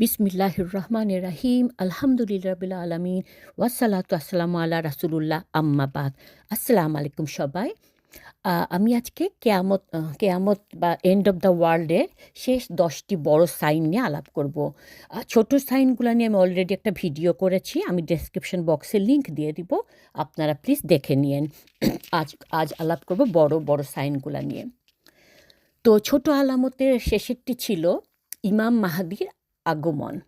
বিসমিল্লাহির রহমান রাহিম আলহামদুলিল্লাহ রবিল আলমিন ওয়াসালাতু আসসালামু আল্লাহ রাসুলুল্লাহ আম্মাবাদ আসসালামু আলাইকুম সবাই। আমি আজকে কেয়ামত কেয়ামত বা এন্ড অফ দ্য ওয়ার্ল্ডের শেষ দশটি বড় সাইন নিয়ে আলাপ করব। ছোট সাইনগুলো নিয়ে আমি অলরেডি একটা ভিডিও করেছি, আমি ডেসক্রিপশন বক্সে লিংক দিয়ে দিব, আপনারা প্লিজ দেখে নিন আজ আজ আলাপ করব বড় বড় সাইনগুলো নিয়ে। তো ছোট আলামতের শেষেরটি ছিল, ইমাম মাহাদির আগমন।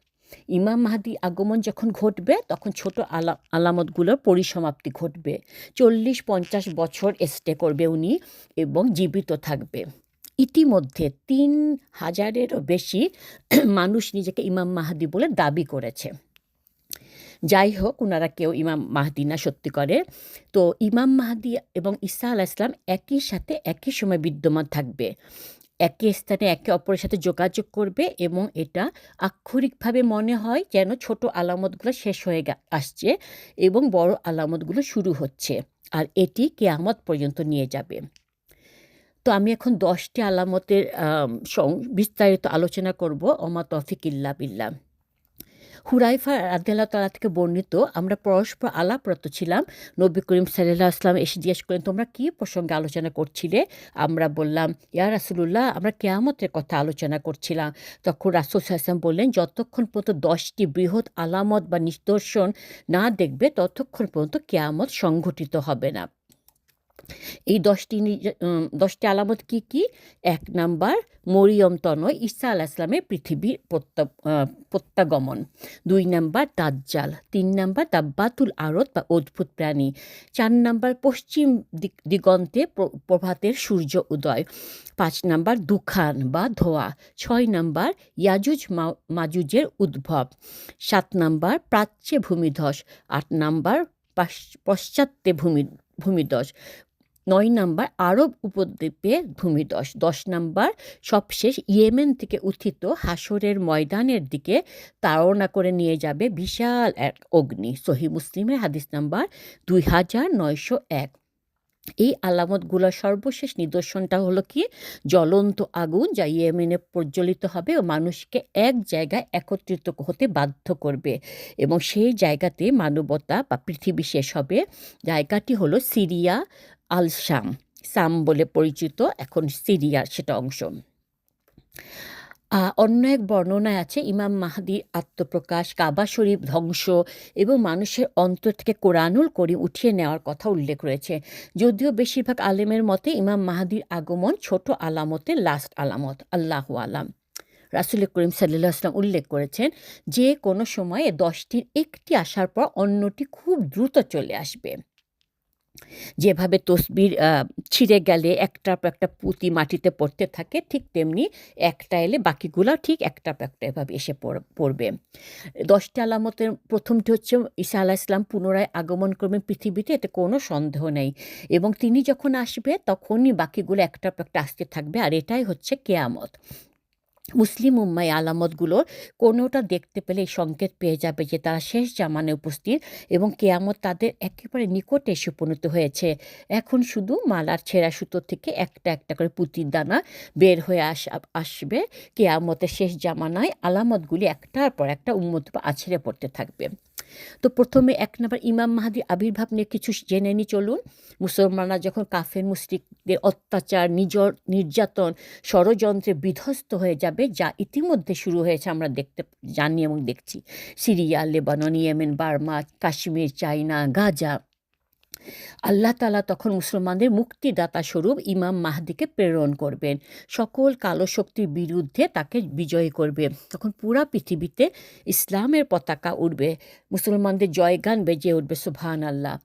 ইমাম মাহাদি আগমন যখন ঘটবে, তখন ছোট আলা, আলামতগুলোর পরিসমাপ্তি ঘটবে। চল্লিশ, পঞ্চাশ বছর স্টে করবে উনি এবং জীবিত থাকবে। ইতিমধ্যে তিন হাজারেরও বেশি মানুষ নিজেকে ইমাম মাহাদি বলে দাবি করেছে। যাই হোক ওনারা কেউ ইমাম মাহাদি না, সত্যি করে। তো ইমাম মাহাদি এবং ঈসা আলাহ ইসলাম একই সাথে একই সময় বিদ্যমান থাকবে। একই স্থানে একে অপরের সাথে যোগাযোগ করবে এবং এটা আক্ষরিকভাবে মনে হয় যেন ছোট আলামতগুলো শেষ হয়ে আসছে এবং বড় আলামতগুলো শুরু হচ্ছে আর এটি কেয়ামত পর্যন্ত নিয়ে যাবে। তো আমি এখন দশটি আলামতের বিস্তারিত আলোচনা করব। অমা তফিক ইল্লা বিল্লাহ। হুরাইফা রাদিয়াল্লাহু তাআলা থেকে বর্ণিত, আমরা পরস্পর আলাপরত ছিলাম। নবী করিম সাল্লাল্লাহু আলাইহি ওয়াসাল্লাম এসে জিজ্ঞেস করলেন, তোমরা কী প্রসঙ্গে আলোচনা করছিলে? আমরা বললাম, ইয়া রাসূলুল্লাহ, আমরা কেয়ামতের কথা আলোচনা করছিলাম। তখন রাসূল ওয়াসাল্লাম বললেন, যতক্ষণ পর্যন্ত দশটি বৃহৎ আলামত বা নিদর্শন না দেখবে, ততক্ষণ পর্যন্ত কেয়ামত সংঘটিত হবে না। এই দশটি দশটি আলামত কি কি? এক নাম্বার, মরিয়ম তনয় ঈসা আলাহ ইসলামের পৃথিবীর প্রত্যা- প্রত্যাগমন। দুই নাম্বার, দাজ্জাল। তিন নাম্বার, দাব্বাতুল আরত বা অদ্ভুত প্রাণী। চার নাম্বার, পশ্চিম দিগন্তে প্রভাতের সূর্য উদয়। পাঁচ নাম্বার, দুখান বা ধোয়া। ছয় নাম্বার, ইয়াজুজ মাজুজের উদ্ভব। সাত নাম্বার, প্রাচ্যে ভূমিধস। আট নাম্বার, পাশ- পশ্চাত্যে ভূমি, ভূমিধস। নয় নাম্বার আরব উপদ্বীপে ভূমিধস দশ নাম্বার সবশেষ ইয়েমেন থেকে উত্থিত হাসরের ময়দানের দিকে তাড়না করে নিয়ে যাবে বিশাল এক অগ্নি। সহি মুসলিমের হাদিস নাম্বার দুই হাজার নয়শো এক। এই আলামতগুলো সর্বশেষ নিদর্শনটা হলো কি? জ্বলন্ত আগুন যা ইয়েমেনে প্রজ্বলিত হবে ও মানুষকে এক জায়গায় একত্রিত হতে বাধ্য করবে এবং সেই জায়গাতে মানবতা বা পৃথিবী শেষ হবে। জায়গাটি হলো সিরিয়া আল শাম সাম বলে পরিচিত এখন সিরিয়ার সেটা অংশ। অন্য এক বর্ণনায় আছে, ইমাম মাহাদির আত্মপ্রকাশ, কাবা শরীফ ধ্বংস এবং মানুষের অন্তর থেকে কোরআনুল করিম উঠিয়ে নেওয়ার কথা উল্লেখ রয়েছে। যদিও বেশিরভাগ আলেমের মতে ইমাম মাহাদির আগমন ছোট আলামতের লাস্ট আলামত, আল্লাহ আলাম। রাসুল করিম সাল্লাহ আসলাম উল্লেখ করেছেন, যে কোনো সময়ে দশটির একটি আসার পর অন্যটি খুব দ্রুত চলে আসবে। যেভাবে তসবির ছিঁড়ে গেলে একটার পর একটা পুঁতি মাটিতে পড়তে থাকে, ঠিক তেমনি একটা এলে বাকিগুলো ঠিক একটার পর একটা এভাবে এসে পড়- পড়বে। দশটি আলামতের প্রথমটি হচ্ছে ঈসা আলাহ ইসলাম পুনরায় আগমন করবেন পৃথিবীতে, এতে কোনো সন্দেহ নেই। এবং তিনি যখন আসবে, তখনই বাকিগুলো একটার পর একটা আসতে থাকবে, আর এটাই হচ্ছে কেয়ামত। মুসলিম উম্মাই আলামতগুলোর কোনোটা দেখতে পেলে সংকেত পেয়ে যাবে যে তারা শেষ জামানে উপস্থিত এবং কেয়ামত তাদের একেবারে নিকটে এসে উপনীত হয়েছে। এখন শুধু মালার ছেঁড়া সুতো থেকে একটা একটা করে পুঁতির দানা বের হয়ে আস, আসবে। কেয়ামতের শেষ জামানায় আলামতগুলি একটার পর একটা উন্মত বা আছড়ে পড়তে থাকবে। তো প্রথমে এক নম্বর ইমাম মাহাদির আবির্ভাব নিয়ে কিছু জেনে নি, চলুন। মুসলমানরা যখন কাফের মুসলিকদের অত্যাচার নিজ নির্যাতন, ষড়যন্ত্রে বিধ্বস্ত হয়ে যাবে, যা ইতিমধ্যে শুরু হয়েছে, আমরা দেখতে জানি এবং দেখছি। Syria, Lebanon, Yemen, Burma, Kashmir China Gaza. আল্লাহ তালা তখন মুসলমানদের মুক্তিদাতা স্বরূপ ইমাম মাহদিকে প্রেরণ করবেন। সকল কালো শক্তির বিরুদ্ধে তাকে বিজয় করবে। তখন পুরা পৃথিবীতে ইসলামের পতাকা উঠবে মুসলমানদের জয়গান বেজে উঠবে সুভান আল্লাহ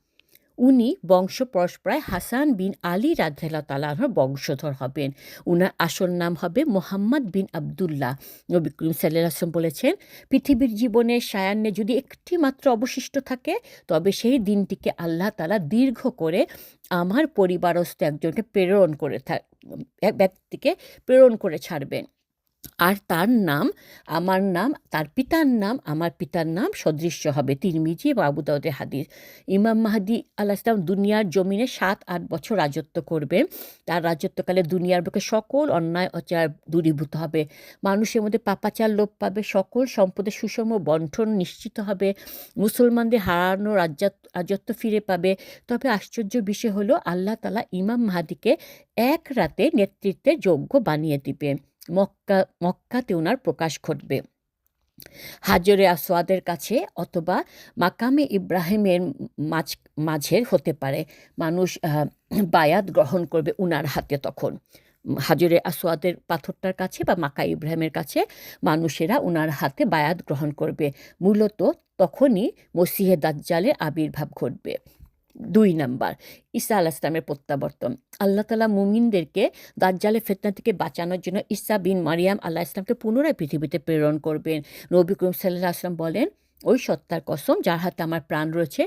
উনি বংশ পরস্পরায় হাসান বিন আলী রাধেলা তালাহর বংশধর হবেন। উনার আসল নাম হবে মোহাম্মদ বিন আবদুল্লাহ। নবী করিম সাল্লাহ আসলাম বলেছেন, পৃথিবীর জীবনের সায়ান্নে যদি একটি মাত্র অবশিষ্ট থাকে, তবে সেই দিনটিকে আল্লাহ তালা দীর্ঘ করে আমার পরিবারস্থ একজনকে প্রেরণ করে থাক ব্যক্তিকে প্রেরণ করে ছাড়বেন। আর তার নাম, আমার নাম, তার পিতার নাম, আমার পিতার নাম সদৃশ্য হবে। তিরমিজি এবং আবু দাউদের হাদিস। ইমাম মাহাদি আল্লাহ ইসলাম দুনিয়ার জমিনে সাত, আট বছর রাজত্ব করবে। তার রাজত্বকালে দুনিয়ার বুকে সকল অন্যায় অচার দূরীভূত হবে। মানুষের মধ্যে পাপাচার লোপ পাবে। সকল সম্পদের সুষম বন্টন নিশ্চিত হবে। মুসলমানদের হারানো রাজ্যাত রাজত্ব ফিরে পাবে। তবে আশ্চর্য বিষয় হলো, আল্লাহ তালা ইমাম মাহাদিকে এক রাতে নেতৃত্বে যোগ্য বানিয়ে দিবে। মক্কা, মক্কাতে ওনার প্রকাশ ঘটবে। হাজরে আসওয়াদের কাছে অথবা মাকামে ইব্রাহিমের মাঝ মাঝে হতে পারে। মানুষ বায়াত গ্রহণ করবে উনার হাতে তখন। হাজরে আসওয়াদের পাথরটার কাছে বা মাকা ইব্রাহিমের কাছে মানুষেরা উনার হাতে বায়াত গ্রহণ করবে। মূলত তখনই মসিহে দাজ্জালের আবির্ভাব ঘটবে। দুই নাম্বার। ঈসা আলাহ ইসলামের প্রত্যাবর্তন। আল্লাহ তালা মুমিনদেরকে দাজ্জালের ফেতনা থেকে বাঁচানোর জন্য ঈসা বিন মারিয়াম আল্লাহ ইসলামকে পুনরায় পৃথিবীতে প্রেরণ করবেন। নবী করিম সাল্লাহ আসলাম বলেন, ওই সত্তার কসম যার হাতে আমার প্রাণ রয়েছে,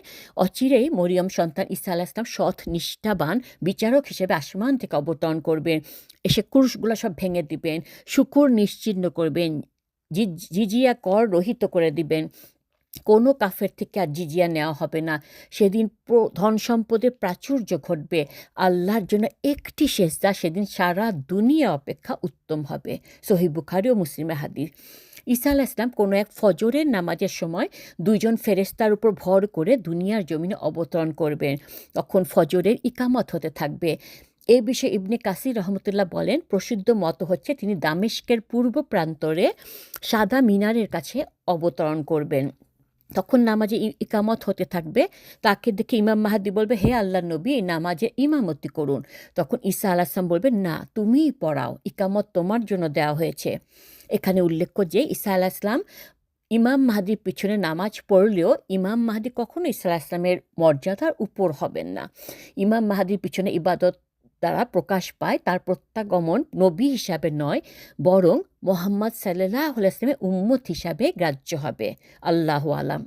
অচিরেই মরিয়ম সন্তান ঈসা আলাহ ইসলাম সৎ, নিষ্ঠাবান, বিচারক হিসেবে আসমান থেকে অবতরণ করবেন। এসে কুরুশগুলো সব ভেঙে দিবেন, শুকুর নিশ্চিহ্ন করবেন জিজিয়া কর রহিত করে দিবেন। কোনো কাফের থেকে আর জিজিয়া নেওয়া হবে না। সেদিন ধন সম্পদের প্রাচুর্য ঘটবে। আল্লাহর জন্য একটি সেজদা সেদিন সারা দুনিয়া অপেক্ষা উত্তম হবে। সহি বুখারি ও মুসলিমে হাদিস। ঈসা আলাহ ইসলাম কোনো এক ফজরের নামাজের সময় দুইজন ফেরেস্তার উপর ভর করে দুনিয়ার জমিনে অবতরণ করবেন। তখন ফজরের ইকামত হতে থাকবে। এ বিষয়ে ইবনে কাসির রহমতুল্লাহ বলেন, প্রসিদ্ধ মত হচ্ছে তিনি দামেস্কের পূর্ব প্রান্তরে সাদা মিনারের কাছে অবতরণ করবেন। তখন নামাজে ইকামত হতে থাকবে। তাকে দেখে ইমাম মাহাদি বলবে, হে আল্লাহ নবী, নামাজে ইমামতি করুন। তখন ঈসা আলাহাম বলবে, না, তুমিই পড়াও, ইকামত তোমার জন্য দেওয়া হয়েছে। এখানে উল্লেখ্য যে, ঈসা আলাহ ইসলাম ইমাম মাহাদির পিছনে নামাজ পড়লেও ইমাম মাহাদি কখনো আলাহ ইসলামের মর্যাদার উপর হবেন না। ইমাম মাহাদির পিছনে ইবাদত দ্বারা প্রকাশ পায়, তার প্রত্যাগমন নবী হিসাবে নয়, বরং মোহাম্মদ সাল্লাহ ইসলামের উম্মত হিসাবে গ্রাহ্য হবে। আল্লাহ আলাম।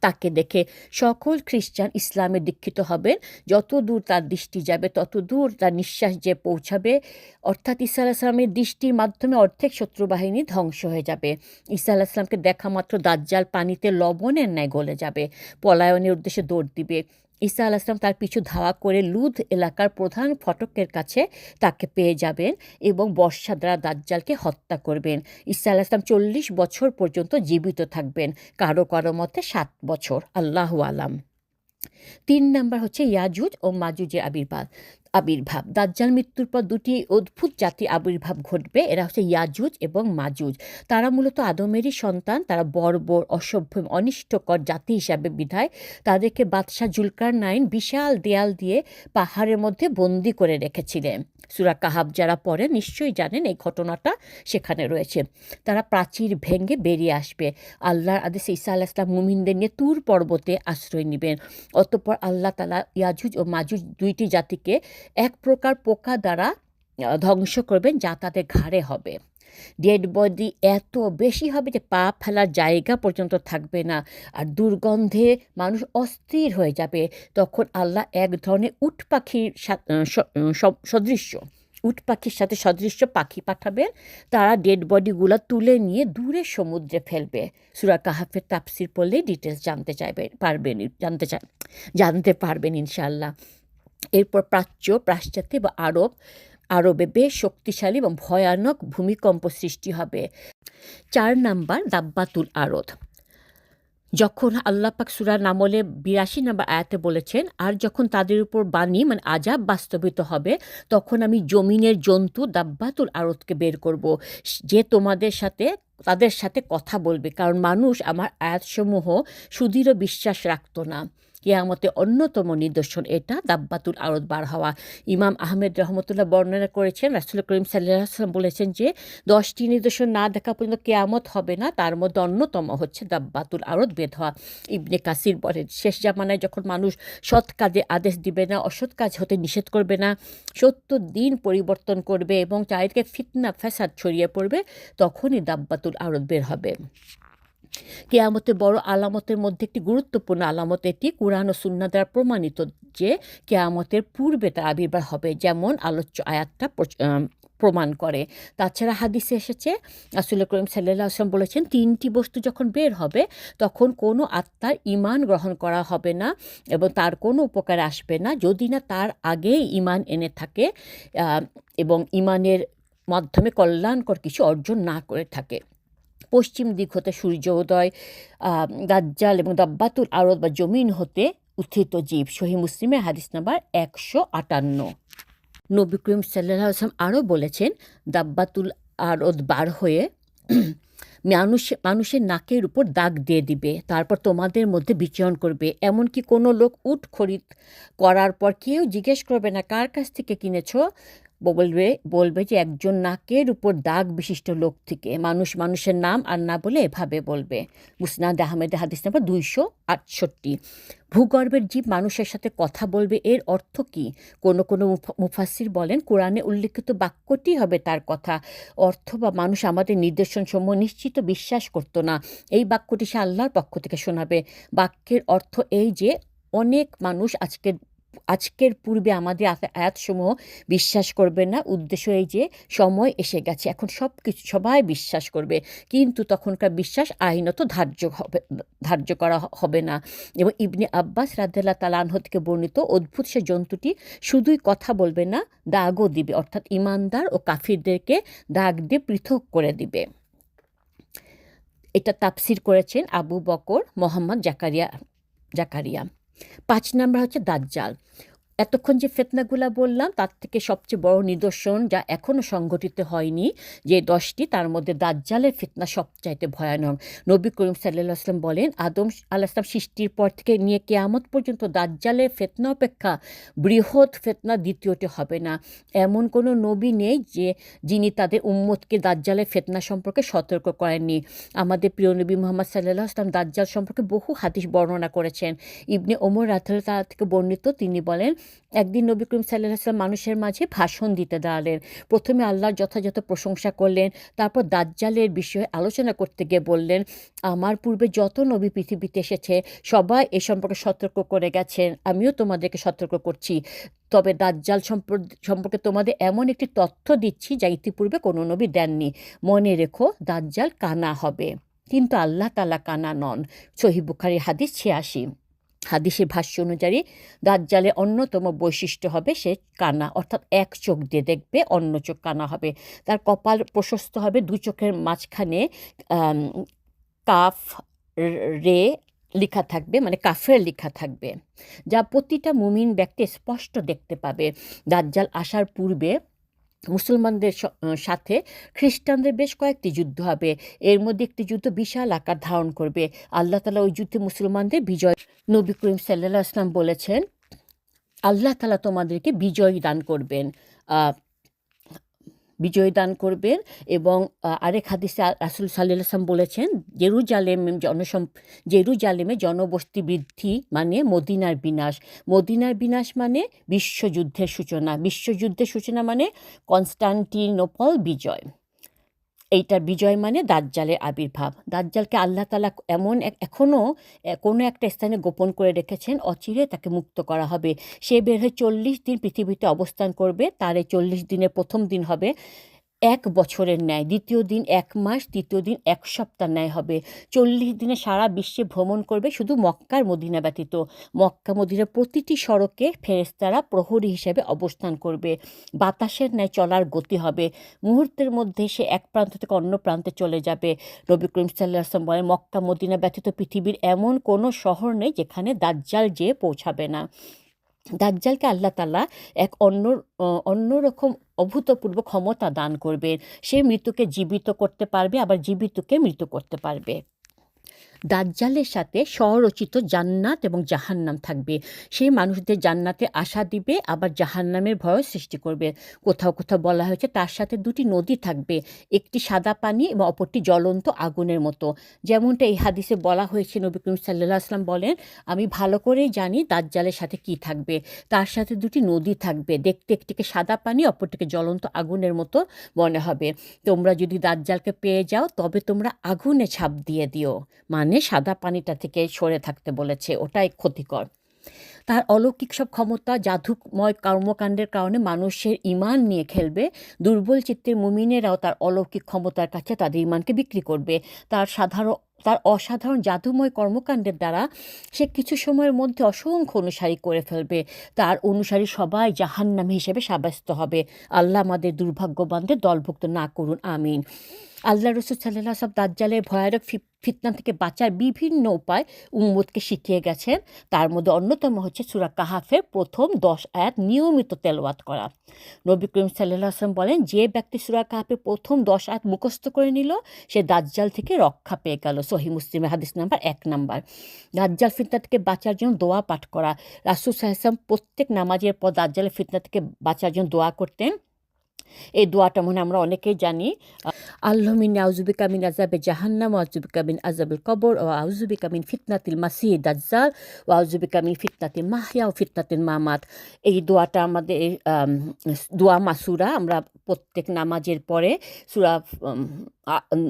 তাকে দেখে সকল খ্রিস্টান ইসলামে দীক্ষিত হবেন। যত দূর তার দৃষ্টি যাবে, তত দূর তার নিঃশ্বাস যে পৌঁছাবে। অর্থাৎ ঈসা আলাহিসামের দৃষ্টির মাধ্যমে অর্ধেক শত্রুবাহিনী ধ্বংস হয়ে যাবে। ঈসা আলাহিসামকে দেখা মাত্র দাজ্জাল পানিতে লবণের ন্যায় গলে যাবে। পলায়নের উদ্দেশ্যে দৌড় দিবে। ঈসা আলাহিসাম তার পিছু ধাওয়া করে লুধ এলাকার প্রধান ফটকের কাছে তাকে পেয়ে যাবেন এবং বর্ষা দ্বারা দাজ্জালকে হত্যা করবেন। ঈসা আলাহিসাম চল্লিশ বছর পর্যন্ত জীবিত থাকবেন। কারও কারও মতে সাত বছর। আল্লাহ আলাম। তিন নাম্বার হচ্ছে ইয়াজুজ ও মাজুজের আবির্ভাব আবির্ভাব। দাজ্জাল মৃত্যুর পর দুটি অদ্ভুত জাতির আবির্ভাব ঘটবে। এরা হচ্ছে ইয়াজুজ এবং মাজুজ। তারা মূলত আদমেরই সন্তান। তারা বর্বর, অসভ্য অনিষ্টকর জাতি হিসাবে বিধায়। তাদেরকে বাদশাহ জুলকার নাইন বিশাল দেয়াল দিয়ে পাহাড়ের মধ্যে বন্দি করে রেখেছিলেন। সুরা কাহাব যারা পড়ে নিশ্চয়ই জানেন এই ঘটনাটা সেখানে রয়েছে। তারা প্রাচীর ভেঙে বেরিয়ে আসবে। আল্লাহর আদেশে ঈসা আল্লাহ ইসলাম মুমিনদের নিয়ে তুর পর্বতে আশ্রয় নেবেন। অতঃপর আল্লাহ তালা ইয়াজুজ ও মাজুজ দুইটি জাতিকে এক প্রকার পোকা দ্বারা ধ্বংস করবেন, যা তাদের ঘাড়ে হবে। ডেড বডি এত বেশি হবে যে পা ফেলার জায়গা পর্যন্ত থাকবে না। আর দুর্গন্ধে মানুষ অস্থির হয়ে যাবে। তখন আল্লাহ এক ধরনের উট পাখির সদৃশ্য, উট পাখির সাথে সদৃশ্য পাখি পাঠাবেন। তারা ডেড বডিগুলো তুলে নিয়ে দূরে সমুদ্রে ফেলবে। সুরা কাহাফের তাপসির পড়লেই ডিটেলস জানতে চাইবে, পারবেন, জানতে চাই জানতে পারবেন ইনশাল্লাহ এরপর প্রাচ্য, পাশ্চাত্যে বা আরব, আরবে বেশ শক্তিশালী এবং ভয়ানক ভূমিকম্প সৃষ্টি হবে। চার নাম্বার, দাব্বাতুল আরদ। যখন আল্লাহ পাক সুরা নামলে বিরাশি নাম্বার আয়াতে বলেছেন, আর যখন তাদের উপর বাণী মানে আজাব বাস্তবিত হবে, তখন আমি জমিনের জন্তু দাব্বাতুল আরদকে বের করব। যে তোমাদের সাথে, তাদের সাথে কথা বলবে, কারণ মানুষ আমার আয়াতসমূহ সুদৃঢ় বিশ্বাস রাখতো না। কেয়ামতে অন্যতম নিদর্শন এটা, দাব্বাতুল আরদ বার হওয়া। ইমাম আহমেদ রহমতুল্লাহ বর্ণনা করেছেন, রাসুল করিম সাল্লাম বলেছেন যে, দশটি নিদর্শন না দেখা পর্যন্ত কেয়ামত হবে না, তার মধ্যে অন্যতম হচ্ছে দাব্বাতুল আরদ বেদ হওয়া। ইবনে কাসির বলেন, শেষ জামানায় যখন মানুষ সৎ কাজে আদেশ দিবে না, অসৎ কাজ হতে নিষেধ করবে না, সত্তর দিন পরিবর্তন করবে এবং চারিদিকে ফিতনা, ফ্যাসাদ ছড়িয়ে পড়বে, তখনই দাব্বাতুল আরদ বের হবে। কেয়ামতের বড় আলামতের মধ্যে একটি গুরুত্বপূর্ণ আলামত এটি, কোরআন ও সুন্না দ্বারা প্রমাণিত যে কেয়ামতের পূর্বে তার আবির্ভাব হবে, যেমন আলোচ্য আয়াতটা প্রমাণ করে। তাছাড়া হাদিসে এসেছে, রাসুল করিম সাল্লাহ আসলাম বলেছেন, তিনটি বস্তু যখন বের হবে, তখন কোনো আত্মার ইমান গ্রহণ করা হবে না এবং তার কোনো উপকার আসবে না। যদি না তার আগেই ইমান এনে থাকে এবং ইমানের মাধ্যমে কল্যাণকর কিছু অর্জন না করে থাকে। পশ্চিম দিক হতে সূর্য উদয় দাজ্জাল এবং দাব্বাতুল আরদ বা জমিন হতে উত্থিত জীব। সহি মুসলিমের হাদিস নাম্বার একশো আটান্ন। নবী করিম সাল্লাহ আসলাম আরও বলেছেন, দাব্বাতুল আরদ বার হয়ে মানুষ, মানুষের নাকের উপর দাগ দিয়ে দিবে, তারপর তোমাদের মধ্যে বিচরণ করবে। এমনকি কোনো লোক উট খরিদ করার পর কেউ জিজ্ঞেস করবে না, কার কাছ থেকে কিনেছো? বলবে বলবে যে একজন নাকের উপর দাগ বিশিষ্ট লোক থেকে। মানুষ মানুষের নাম আর না বলে এভাবে বলবে। মুসনাদ আহমেদ হাদিস নাম্বার দুইশো আটষট্টি। ভূগর্ভের জীব মানুষের সাথে কথা বলবে এর অর্থ কি? কোনো কোনো মুফ- মুফাসসির বলেন, কোরআনে উল্লেখিত বাক্যটি হবে তার কথা। অর্থ বা মানুষ আমাদের নির্দেশনসমূহ নিশ্চিত বিশ্বাস করতো না। এই বাক্যটি সে আল্লাহর পক্ষ থেকে শোনাবে। বাক্যের অর্থ এই যে, অনেক মানুষ আজকের আজকের পূর্বে আমাদের আয়া- আয়াতসমূহ বিশ্বাস করবে না। উদ্দেশ্য এই যে সময় এসে গেছে, এখন সব কিছু সবাই বিশ্বাস করবে। কিন্তু তখনকার বিশ্বাস আইনত ধার্য হবে, ধার্য করা হবে না। এবং ইবনে আব্বাস রাদ্দাল্লাহ তালানহ থেকে বর্ণিত অদ্ভুত সে জন্তুটি শুধুই কথা বলবে না, দাগও দিবে। অর্থাৎ ইমানদার ও কাফিরদেরকে দাগ দিয়ে পৃথক করে দিবে। এটা তাফসির করেছেন আবু বকর মোহাম্মদ জাকারিয়া জাকারিয়া। পাঁচ নাম্বার হচ্ছে দাজ্জাল। এতক্ষণ যে ফেতনাগুলা বললাম, তার থেকে সবচেয়ে বড় নিদর্শন যা এখনও সংঘটিত হয়নি, যে দশটি, তার মধ্যে দাজ্জালের ফিতনা সবচাইতে ভয়ানক। নবী করিম সাল্লাহ আসলাম বলেন, আদম আলাহিসাম সৃষ্টির পর থেকে নিয়ে কেয়ামত পর্যন্ত দাজ্জালের ফেতনা অপেক্ষা বৃহৎ ফেতনা দ্বিতীয়টি হবে না। এমন কোনো নবী নেই যে, যিনি তাদের উম্মতকে দাজ্জালের ফেতনা সম্পর্কে সতর্ক করেননি। আমাদের প্রিয় নবী মোহাম্মদ সাল্লাহ আসলাম দাজ্জাল সম্পর্কে বহু হাদিস বর্ণনা করেছেন। ইবনে ওমর রাথল তার থেকে বর্ণিত, তিনি বলেন একদিন নবী করিম সাল্লাহ আসলাম মানুষের মাঝে ভাষণ দিতে দাঁড়ালেন। প্রথমে আল্লাহর যথাযথ প্রশংসা করলেন, তারপর দাজ্জালের বিষয়ে আলোচনা করতে গিয়ে বললেন, আমার পূর্বে যত নবী পৃথিবীতে এসেছে, সবাই এ সম্পর্কে সতর্ক করে গেছেন, আমিও তোমাদেরকে সতর্ক করছি। তবে দাজ্জাল সম্পর- সম্পর্কে তোমাদের এমন একটি তথ্য দিচ্ছি যা ইতিপূর্বে কোনো নবী দেননি। মনে রেখো, দাজ্জাল কানা হবে। কিন্তু আল্লাহ তালা কানা নন। সহি বুখারি হাদিস ছিয়াশি। হাদিসের ভাষ্য অনুযায়ী, দাজ্জালের অন্যতম বৈশিষ্ট্য হবে সে কানা। অর্থাৎ এক চোখ দিয়ে দেখবে, অন্য চোখ কানা হবে। তার কপাল প্রশস্ত হবে, দু চোখের মাঝখানে কাফ রে লেখা থাকবে মানে কাফের লেখা থাকবে, যা প্রতিটা মুমিন ব্যক্তি স্পষ্ট দেখতে পাবে। দাজ্জাল আসার পূর্বে মুসলমানদের সাথে খ্রিস্টানদের বেশ কয়েকটি যুদ্ধ হবে। এর মধ্যে একটি যুদ্ধ বিশাল আকার ধারণ করবে। আল্লাহ তালা ওই যুদ্ধে মুসলমানদের বিজয়, নবী করিম সাল্লাহ আসলাম বলেছেন, আল্লাহ তালা তোমাদেরকে বিজয় দান করবেন। বিজয় দান করবেন এবং আরেক হাদিসে রাসুল সাল্লাম বলেছেন, জেরুজালেম জনসম, জেরুজালেমে জনবস্তি বৃদ্ধি মানে মদিনার বিনাশ। মদিনার বিনাশ মানে বিশ্বযুদ্ধের সূচনা। বিশ্বযুদ্ধের সূচনা মানে কনস্টান্টিনোপল বিজয়। এইটার বিজয় মানে দাজ্জালের আবির্ভাব। দাজ্জালকে আল্লাহ তালা এমন এখনও কোনো একটা স্থানে গোপন করে রেখেছেন, অচিরে তাকে মুক্ত করা হবে। সে বের হয়ে চল্লিশ দিন পৃথিবীতে অবস্থান করবে, তার এই চল্লিশ দিনের প্রথম দিন হবে। এক বছরের ন্যায়। দ্বিতীয় দিন এক মাস, তৃতীয় দিন এক সপ্তাহ ন্যায় হবে। চল্লিশ দিনে সারা বিশ্বে ভ্রমণ করবে শুধু মক্কার মদিনা ব্যতীত। মক্কা মদিনার প্রতিটি সড়কে ফেরেস্তারা প্রহরী হিসেবে অবস্থান করবে। বাতাসের ন্যায় চলার গতি হবে। মুহূর্তের মধ্যে সে এক প্রান্ত থেকে অন্য প্রান্তে চলে যাবে। নবী করিম সাল্লাহ আসলাম বলেন মক্কা মদিনা ব্যতীত পৃথিবীর এমন কোনো শহর নেই যেখানে দাজ্জাল যেয়ে পৌঁছাবে না। দাজ্জালকে আল্লাহ তালা এক অন্য অন্যরকম অভূতপূর্ব ক্ষমতা দান করবে সে মৃত্যুকে জীবিত করতে পারবে, আবার জীবিতকে মৃত করতে পারবে। দাজ্জালের সাথে স্বরচিত জান্নাত এবং জাহান্নাম থাকবে। সে মানুষদের জান্নাতে আশা দিবে, আবার জাহান্নামের ভয় সৃষ্টি করবে। কোথাও কোথাও বলা হয়েছে, তার সাথে দুটি নদী থাকবে, একটি সাদা পানি এবং অপরটি জ্বলন্ত আগুনের মতো। যেমনটা এই হাদিসে বলা হয়েছে, নবী করিম সাল্লাহ আসলাম বলেন, আমি ভালো করেই জানি দাজ্জালের সাথে কি থাকবে। তার সাথে দুটি নদী থাকবে, দেখতে একটিকে সাদা পানি, অপরটিকে জ্বলন্ত আগুনের মতো মনে হবে। তোমরা যদি দাজ্জালকে পেয়ে যাও, তবে তোমরা আগুনে ছাপ দিয়ে দিও। মানে সাদা পানিটা থেকে সরে থাকতে বলেছে, ওটাই ক্ষতিকর। তার অলৌকিক সব ক্ষমতা জাদুময় কর্মকাণ্ডের কারণে মানুষের ইমান নিয়ে খেলবে। দুর্বল চিত্তের মুমিনেরাও তার অলৌকিক ক্ষমতার কাছে তাদের ইমানকে বিক্রি করবে। তার সাধারণ, তার অসাধারণ জাদুময় কর্মকাণ্ডের দ্বারা সে কিছু সময়ের মধ্যে অসংখ্য অনুসারী করে ফেলবে। তার অনুসারী সবাই জাহান্নামী হিসেবে সাব্যস্ত হবে। আল্লাহ আমাদের দুর্ভাগ্যবানদের দলভুক্ত না করুন, আমিন। আল্লাহ রসুল সাল্লাহ সব দাজ্জালের ভয়ানক ফিতনা থেকে বাঁচার বিভিন্ন উপায় উম্মদকে শিখিয়ে গেছেন। তার মধ্যে অন্যতম হচ্ছে সুরা কাহাফের প্রথম দশ আয়াত নিয়মিত তেলওয়াত করা। নবী করিম সাল্লাহ আসলাম বলেন, যে ব্যক্তি সুরা কাহাফের প্রথম দশ আয়াত মুখস্থ করে নিল, সে দাজ্জাল থেকে রক্ষা পেয়ে গেল। সহি মুসলিমের হাদিস নাম্বার এক নাম্বার। দাজ্জাল ফিতনা থেকে বাঁচার জন্য দোয়া পাঠ করা। রাসুল সাহেসাম প্রত্যেক নামাজের পর দাজ্জালের ফিতনা থেকে বাঁচার জন্য দোয়া করতেন। এই দোয়াটা মনে আমরা অনেকেই জানি। আল্লাহ আউজুবিকামিন আউজুবিকা মিন আজাবে জাহান্নাম ও আউজুবিকা মিন আজাবুল কবর ও আউজুবিকা মিন ফিতনাতিল মাসিহ দাজ্জাল ও আউজুবিকা মিন ফিতনাতিল মাহিয়া ও ফিতনাতিল মামাত। এই দোয়াটা আমাদের আম, দোয়া মাসুরা আমরা প্রত্যেক নামাজের পরে সুরা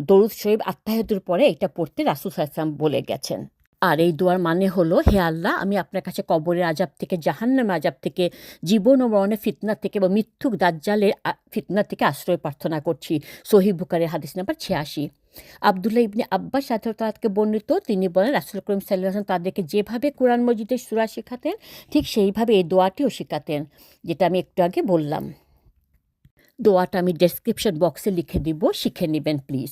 দরুদ শরীফ আত্মাহতুর পরে এটা পড়তে রাসুল সাহসাম বলে গেছেন। আর এই দোয়ার মানে হলো, হে আল্লাহ, আমি আপনার কাছে কবরের আজাব থেকে জাহান্নাম আজাব থেকে, জীবন ও মরণের ফিতনা থেকে বা মিথ্যুক দাজ্জালের ফিতনা থেকে আশ্রয় প্রার্থনা করছি। সহি বুকারের হাদিস নাম্বার ছিয়াশি। আবদুল্লাহ ইবনে আব্বাস সাথে বর্ণিত, তিনি বলেন, রাসুল করিম সাল্লাহ তাদেরকে যেভাবে কোরআন মসজিদের সুরা শেখাতেন, ঠিক সেইভাবে এই দোয়াটিও শেখাতেন, যেটা আমি একটু আগে বললাম। দোয়াটা আমি ডেসক্রিপশন বক্সে লিখে দিব, শিখে নেবেন প্লিজ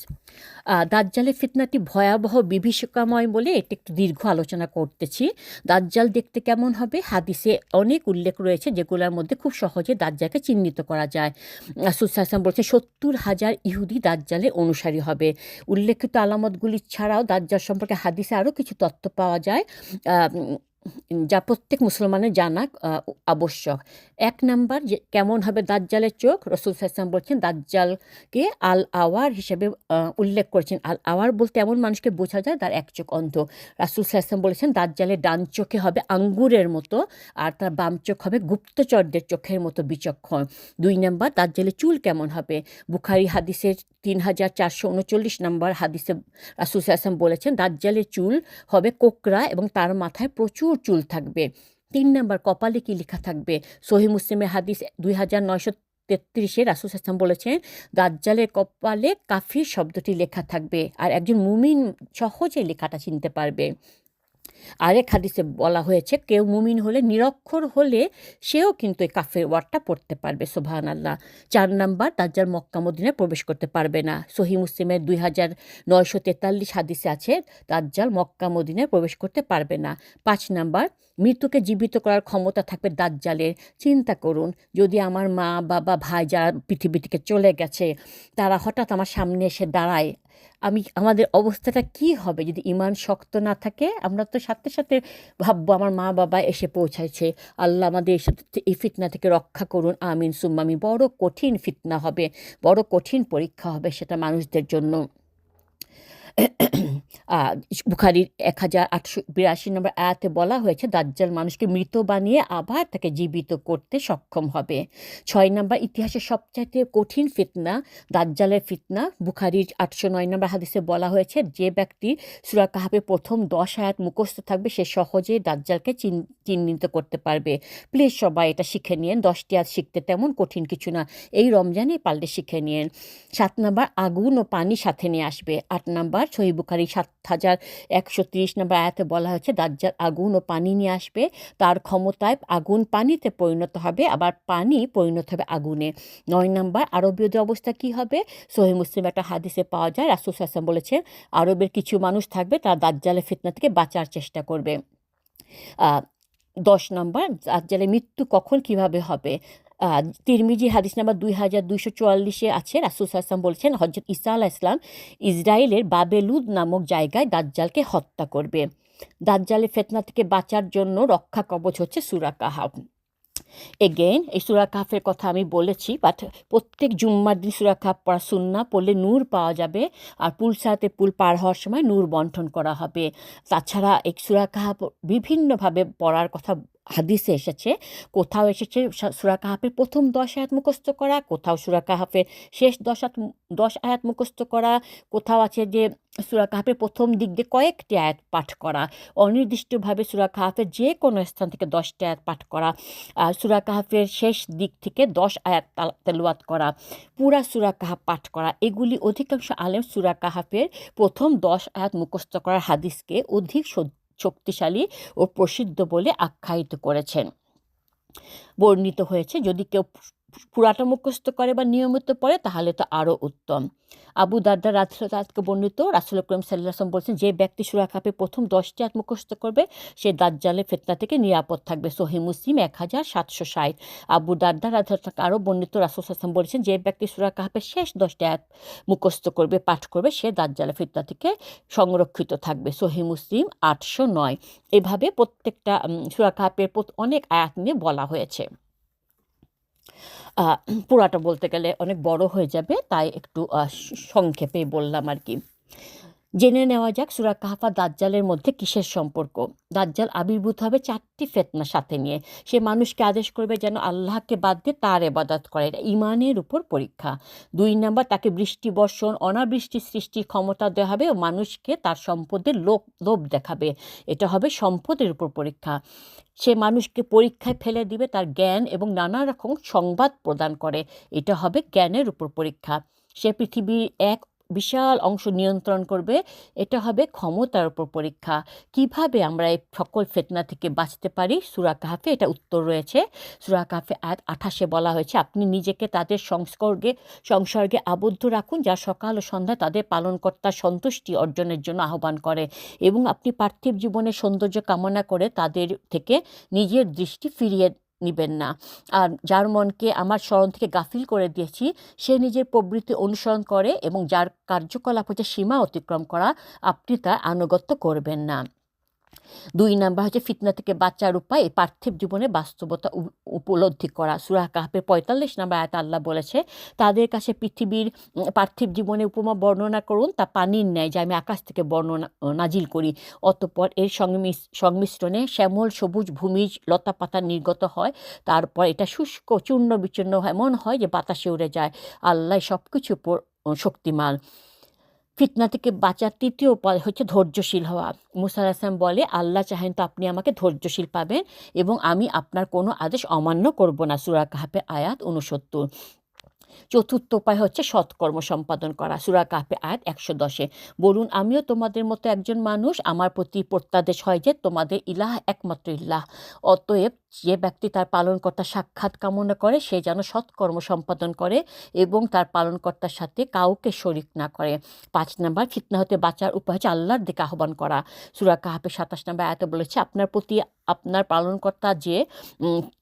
দাজ্জালের ফিতনাটি ভয়াবহ, বিভীষিকাময় বলে এটা একটু দীর্ঘ আলোচনা করতেছি। দাজ্জাল দেখতে কেমন হবে? হাদিসে অনেক উল্লেখ রয়েছে যেগুলোর মধ্যে খুব সহজে দাজ্জালকে চিহ্নিত করা যায়। রাসুল সাহসাম বলছে সত্তর হাজার ইহুদি দাজ্জালের অনুসারী হবে। উল্লেখিত আলামতগুলি ছাড়াও দাজ্জাল সম্পর্কে হাদিসে আরও কিছু তথ্য পাওয়া যায়। যা প্রত্যেক মুসলমানের জানা আবশ্যক। এক নাম্বার যে কেমন হবে দাজ্জালের চোখ, রসুল সাহসাম বলছেন, দাজ্জালকে আল আওয়ার হিসেবে উল্লেখ করেছেন। আল আওয়ার বলতে এমন মানুষকে বোঝা যায় তার এক চোখ অন্ধ। রাসুল সাহসাম বলেছেন, দাজ্জালের ডান চোখে হবে আঙ্গুরের মতো আর তার বাম চোখ হবে গুপ্তচরদের চোখের মতো বিচক্ষণ। দুই নাম্বার, দাজ্জালের চুল কেমন হবে? বুখারি হাদিসের তিন হাজার চারশো উনচল্লিশ নাম্বার হাদিসে রাসুল সাহসাম বলেছেন, দাজ্জালের চুল হবে কোকড়া এবং তার মাথায় প্রচুর চুল থাকবে। তিন নাম্বার, কপালে কি লেখা থাকবে? সহি মুসলিমের হাদিস দুই হাজার নয়শো তেত্রিশে রাসুল হাসান বলেছেন, দাজ্জালের কপালে কাফির শব্দটি লেখা থাকবে। আর একজন মুমিন সহজে লেখাটা চিনতে পারবে। আরেক হাদিসে বলা হয়েছে, কেউ মুমিন হলে, নিরক্ষর হলে সেও কিন্তু এই কাফের ওয়ার্ডটা পড়তে পারবে সোভান আল্লাহ চার নাম্বার, দাজ্জাল মক্কা মদিনায় প্রবেশ করতে পারবে না। সহি মুসলিমের দুই হাজার নয়শো তেতাল্লিশ হাদিসে আছে, দাজ্জাল মক্কা মদিনায় প্রবেশ করতে পারবে না। পাঁচ নাম্বার, মৃত্যুকে জীবিত করার ক্ষমতা থাকবে দাজ্জালের। চিন্তা করুন, যদি আমার মা, বাবা, ভাই যারা পৃথিবী থেকে চলে গেছে, তারা হঠাৎ আমার সামনে এসে দাঁড়ায় আমি, আমাদের অবস্থাটা কি হবে? যদি ইমান শক্ত না থাকে, আমরা তো সাথে সাথে ভাববো আমার মা বাবা এসে পৌঁছাইছে। আল্লাহ আমাদের এসে এই ফিতনা থেকে রক্ষা করুন। আমিন। সুম্মামি বড় কঠিন ফিতনা হবে, বড় কঠিন পরীক্ষা হবে সেটা মানুষদের জন্য। বুখারির এক হাজার আটশো বিরাশি নম্বর আয়াতে বলা হয়েছে, দাজ্জাল মানুষকে মৃত বানিয়ে আবার তাকে জীবিত করতে সক্ষম হবে। ছয় নম্বর, ইতিহাসের সবচাইতে কঠিন ফিতনা, দাজ্জালের ফিতনা, বুখারির আটশো নয় নম্বর হাদিসে বলা হয়েছে, যে ব্যক্তি সুরা কাহাবে প্রথম দশ আয়াত মুখস্থ থাকবে, সে সহজেই দাজ্জালকে চিহ্নিত করতে পারবে। প্লিজ সবাই এটা শিখে নিন দশটি আয়াত শিখতে তেমন কঠিন কিছু না, এই রমজানে পাল্টে শিখে নিন সাত নম্বর, আগুন ও পানি সাথে নিয়ে আসবে। আট নম্বর, সহি বুখারি সাত হাজার একশো তিরিশ নম্বর আয়াতে বলা হয়েছে, দাজ্জাল আগুন ও পানি নিয়ে আসবে, তার ক্ষমতায় আগুন পানিতে পরিণত হবে, আবার পানি পরিণত হবে আগুনে। নয় নম্বর আরবীয়দের অবস্থা কি হবে? সহি মুসলিম একটা হাদিসে পাওয়া যায়, রাসুল হাসান বলেছে আরবের কিছু মানুষ থাকবে, তারা দাজ্জালের ফিতনা থেকে বাঁচার চেষ্টা করবে। দশ নম্বর, দাজ্জালের মৃত্যু কখন কীভাবে হবে? তিরমিজি হাদিস নাম্বার দুই হাজার দুইশো চুয়াল্লিশে আছে, রাসুল আসলাম বলছেন হজরত ইসা আলাহ ইসলাম ইসরায়েলের বাবেলুদ নামক জায়গায় দাজ্জালকে হত্যা করবে। দাজ্জালের ফেতনা থেকে বাঁচার জন্য রক্ষা কবচ হচ্ছে সুরা কাহাব এগেইন এই সুরা কাহাফের কথা আমি বলেছি বাট প্রত্যেক জুম্মার দিন সুরা কাহাফ পড়া সুন্না পড়লে নূর পাওয়া যাবে, আর পুল সাথে পুল পার হওয়ার সময় নূর বন্টন করা হবে। তাছাড়া এই সুরা বিভিন্নভাবে পড়ার কথা হাদিসে এসেছে, কোথাও এসেছে সুরা কাহাফের প্রথম দশ আয়াত মুখস্থ করা, কোথাও সুরা কাহাফের শেষ দশ দশ আয়াত মুখস্থ করা, কোথাও আছে যে সুরা কাহাফের প্রথম দিক দিয়ে কয়েকটি আয়াত পাঠ করা, অনির্দিষ্টভাবে সুরা কাহাফের যে কোনো স্থান থেকে দশটি আয়াত পাঠ করা আর সুরা কাহাফের শেষ দিক থেকে দশ আয়াত তেলোয়াত করা, পুরা সুরা কাহাফ পাঠ করা, এগুলি অধিকাংশ আলেম সুরা কাহাফের প্রথম দশ আয়াত মুখস্থ করার হাদিসকে অধিক শক্তিশালী ও প্রসিদ্ধ বলে আখ্যায়িত করেছেন। বর্ণিত হয়েছে যদি কেউ পুরাটা মুখস্থ করে বা নিয়মিত পড়ে, তাহলে তো আরও উত্তম। আবু দারদা রাজকে বর্ণিত, রাসুল করিম সাল্লাম বলছেন, যে ব্যক্তি সুরা কাপে প্রথম দশটি হাত মুখস্থ করবে, সে দাজ্জালে ফেতনা থেকে নিরাপদ থাকবে। সোহে মুসলিম এক হাজার সাতশো ষাট। আবু দারদা রাজকে আরও বর্ণিত, রাসুল আসলাম বলেছেন, যে ব্যক্তি সুরা শেষ দশটি হাত মুখস্থ করবে, পাঠ করবে, সে দাজ্জালে ফেতনা থেকে সংরক্ষিত থাকবে। সোহি মুসলিম আটশো নয়। এভাবে প্রত্যেকটা সুরা কাহাপের অনেক আয়াত নিয়ে বলা হয়েছে। পুরাটা বলতে গেলে অনেক বড় হয়ে যাবে, তাই একটু সংক্ষেপে বললাম আর কি। জেনে নেওয়া যাক সুরা কাহাফা দাজ্জালের মধ্যে কিসের সম্পর্ক। দাজ্জাল আবির্ভূত হবে চারটি ফেতনা সাথে নিয়ে। সে মানুষকে আদেশ করবে যেন আল্লাহকে বাদ দিয়ে তার এবাদত করে। এটা ইমানের উপর পরীক্ষা। দুই নাম্বার, তাকে বৃষ্টি বর্ষণ অনাবৃষ্টি সৃষ্টির ক্ষমতা দেওয়া হবে ও মানুষকে তার সম্পদের লোক লোভ দেখাবে। এটা হবে সম্পদের উপর পরীক্ষা। সে মানুষকে পরীক্ষায় ফেলে দিবে, তার জ্ঞান এবং নানা রকম সংবাদ প্রদান করে। এটা হবে জ্ঞানের উপর পরীক্ষা। সে পৃথিবীর এক বিশাল অংশ নিয়ন্ত্রণ করবে, এটা হবে ক্ষমতার উপর পরীক্ষা। কীভাবে আমরা এই সকল ফেতনা থেকে বাঁচতে পারি? সুরা কাহাফে এটা উত্তর রয়েছে। সুরা কাহাফে আঠাশে বলা হয়েছে, আপনি নিজেকে তাদের সংস্কর্গে সংসর্গে আবদ্ধ রাখুন, যা সকাল ও সন্ধ্যা তাদের পালনকর্তার সন্তুষ্টি অর্জনের জন্য আহ্বান করে। এবং আপনি পার্থিব জীবনের সৌন্দর্য কামনা করে তাদের থেকে নিজের দৃষ্টি ফিরিয়ে নিবেন না। আর যার মনকে আমার স্মরণ থেকে গাফিল করে দিয়েছি, সে নিজের প্রবৃত্তি অনুসরণ করে এবং যার কার্যকলাপ হচ্ছে সীমা অতিক্রম করা, আপনি তার আনুগত্য করবেন না। দুই নাম্বার হচ্ছে ফিতনা থেকে বাঁচার উপায় পার্থিব জীবনে বাস্তবতা উপলব্ধি করা। সুরাহ কাহাপের পঁয়তাল্লিশ নাম্বার আয়াত আল্লাহ বলেছে, তাদের কাছে পৃথিবীর পার্থিব জীবনে উপমা বর্ণনা করুন, তা পানির ন্যায়, যা আমি আকাশ থেকে বর্ণনা নাজিল করি। অতপর এর সংমিশ্রণে শ্যামল সবুজ ভূমিজ লতা পাতা নির্গত হয়, তারপর এটা শুষ্ক, চূর্ণ বিচূর্ণ এমন হয় যে বাতাসে উড়ে যায়। আল্লাহ সব কিছু শক্তিমান। ফিতনা থেকে বাঁচার তৃতীয় উপায় হচ্ছে ধৈর্যশীল হওয়া। মুসার আসলাম বলে, আল্লাহ চাহেন তো আপনি আমাকে ধৈর্যশীল পাবেন এবং আমি আপনার কোনো আদেশ অমান্য করব না। সুরা কাহাপে আয়াত উনসত্তর চতুর্থ উপায় হচ্ছে সৎকর্ম সম্পাদন করা। সুরা কাপে আয়াত একশো দশে। বলুন, আমিও তোমাদের মতো একজন মানুষ। আমার প্রতি প্রত্যাদেশ হয় যে তোমাদের ইলাহ একমাত্র ইল্লাহ। অতএব যে ব্যক্তি তার পালনকর্তা সাক্ষাৎ কামনা করে, সে যেন সৎকর্ম সম্পাদন করে এবং তার পালনকর্তার সাথে কাউকে শরিক না করে। পাঁচ নাম্বার, ফিতনা হতে বাঁচার উপায় হচ্ছে আল্লাহর দিকে আহ্বান করা। সুরা কাহাপে সাতাশ নাম্বার এত বলেছে, আপনার প্রতি আপনার পালনকর্তা যে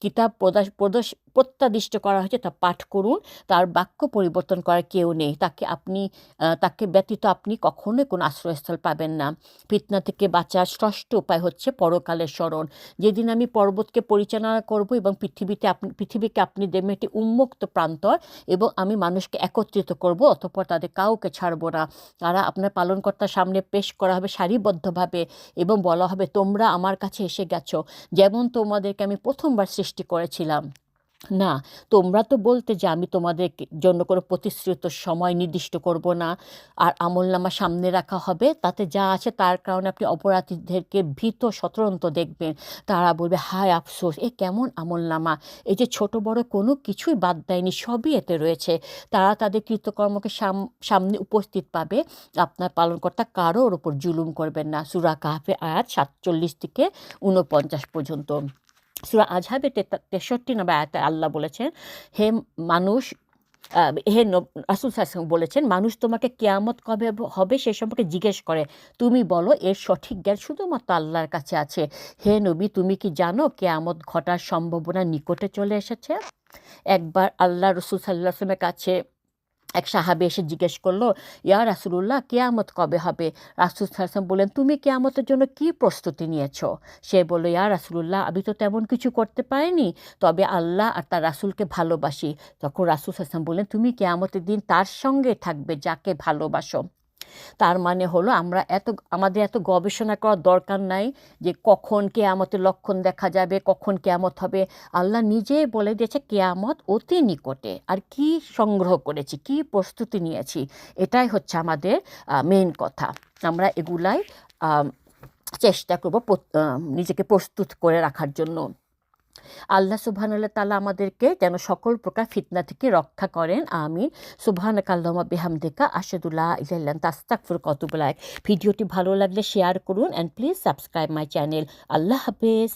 কিতাব প্রদাস প্রদর্শ প্রত্যাদিষ্ট করা হয়েছে তা পাঠ করুন, তার বাক্য পরিবর্তন করার কেউ নেই। তাকে আপনি তাকে ব্যতীত আপনি কখনোই কোনো আশ্রয়স্থল পাবেন না। ফিতনা থেকে বাঁচার ষষ্ঠ উপায় হচ্ছে পরকালের স্মরণ। যেদিন আমি পর্বতকে পরিচালনা করব এবং পৃথিবীতে আপনি, পৃথিবীকে আপনি দেবেন একটি উন্মুক্ত প্রান্তর এবং আমি মানুষকে একত্রিত করব, অতঃপর তাদের কাউকে ছাড়ব না। তারা আপনার পালনকর্তার সামনে পেশ করা হবে সারিবদ্ধভাবে এবং বলা হবে, তোমরা আমার কাছে এসে গেছো, যেমন তোমাদেরকে আমি প্রথমবার সৃষ্টি করেছিলাম। না, তোমরা তো বলতে যে আমি তোমাদের জন্য কোনো প্রতিশ্রুত সময় নির্দিষ্ট করব না, আর আমলনামা সামনে রাখা হবে, তাতে যা আছে তার কারণে আপনি অপরাধীদেরকে ভীত সতরন্ত দেখবেন। তারা বলবে, হায় আফসোস, এ কেমন আমলনামা এই যে ছোট বড় কোনো কিছুই বাদ দেয়নি, সবই এতে রয়েছে। তারা তাদের কৃতকর্মকে সাম, সামনে উপস্থিত পাবে। আপনার পালনকর্তা কারোর ওপর জুলুম করবেন না। সুরা কাহাফে আয়াত সাতচল্লিশ থেকে উনপঞ্চাশ পর্যন্ত। সুরা আজহাবে তেষট্টি নম্বর আয়াতে আল্লাহ বলেছেন, হে মানুষ হে রাসুল সাহসং বলেছেন, মানুষ তোমাকে কেয়ামত কবে হবে সে সম্পর্কে জিজ্ঞেস করে। তুমি বলো, এর সঠিক জ্ঞান শুধুমাত্র আল্লাহর কাছে আছে। হে নবী, তুমি কি জানো কেয়ামত ঘটার সম্ভাবনা নিকটে চলে এসেছে? একবার আল্লাহ রসুল সাল্লাহ আসলামের কাছে এক সাহাবে এসে জিজ্ঞেস করল, ইয়া রাসুলুল্লাহ, কেয়ামত কবে হবে? রাসুল সালাম বললেন, তুমি কেয়ামতের জন্য কি প্রস্তুতি নিয়েছ? সে বলল, ইয়া রাসুলুল্লাহ, আমি তো তেমন কিছু করতে পারিনি, তবে আল্লাহ আর তার রাসুলকে ভালোবাসি। তখন রাসুল সালাম বললেন, তুমি কেয়ামতের দিন তার সঙ্গে থাকবে যাকে ভালোবাসো। তার মানে হলো আমরা এত, আমাদের এত গবেষণা করার দরকার নাই যে কখন কেয়ামতের লক্ষণ দেখা যাবে, কখন কেয়ামত হবে। আল্লাহ নিজেই বলে দিয়েছে, কেয়ামত অতি নিকটে। আর কি সংগ্রহ করেছি, কি প্রস্তুতি নিয়েছি, এটাই হচ্ছে আমাদের মেন কথা। আমরা এগুলাই চেষ্টা করব নিজেকে প্রস্তুত করে রাখার জন্য। আল্লাহ সুবহানাল্লাহ তালা আমাদেরকে যেন সকল প্রকার ফিতনা থেকে রক্ষা করেন, আমিন। সুবহান কাল্লামা বেহামদেকা আশেদুল্লাহ ইল্লাহ তাস্তাকফুর কতুবলায় ভিডিওটি ভালো লাগলে শেয়ার করুন and please subscribe my channel আল্লাহ হাফেজ।